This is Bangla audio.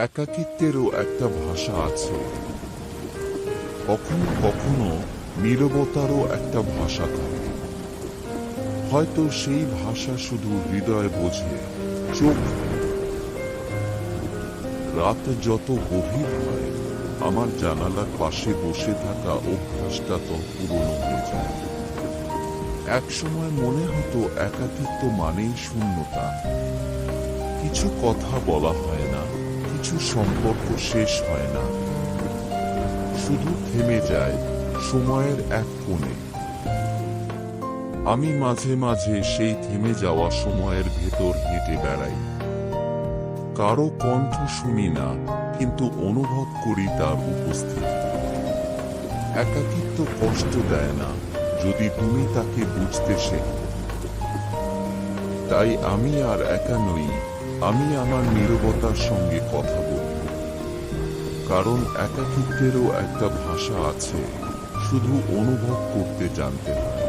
একাকিত্বেরও একটা ভাষা আছে। কখনো কখনো নীরবতারও একটা ভাষা থাকে। হয়তো সেই ভাষা শুধু হৃদয় বোঝে, চোখ রাত যত গভীর হয়, আমার জানালার পাশে বসে থাকা অভ্যাসটা তো পুরনো হয়ে যায়। একসময় মনে হতো একাকিত্ব মানেই শূন্যতা। কিছু কথা বলা হয় কিছু সম্পর্ক শেষ হয় না। শুধু থেমে যায় সময়ের এক কোণে। আমি মাঝে মাঝে সেই থেমে যাওয়া সময়ের ভেতর হেঁটে বেড়াই। কারও কণ্ঠ শুনি না, কিন্তু অনুভব করি তার উপস্থিতি। একাকিত্ব কষ্ট দেয় না, যদি তুমি তাকে বুঝতে শেখো। তাই আমি আর একা নই আমি আমার নিরবতার সঙ্গে কথা বলব। কারণ একাকিত্বেরও একটা ভাষা আছে, শুধু অনুভব করতে জানতে হয়।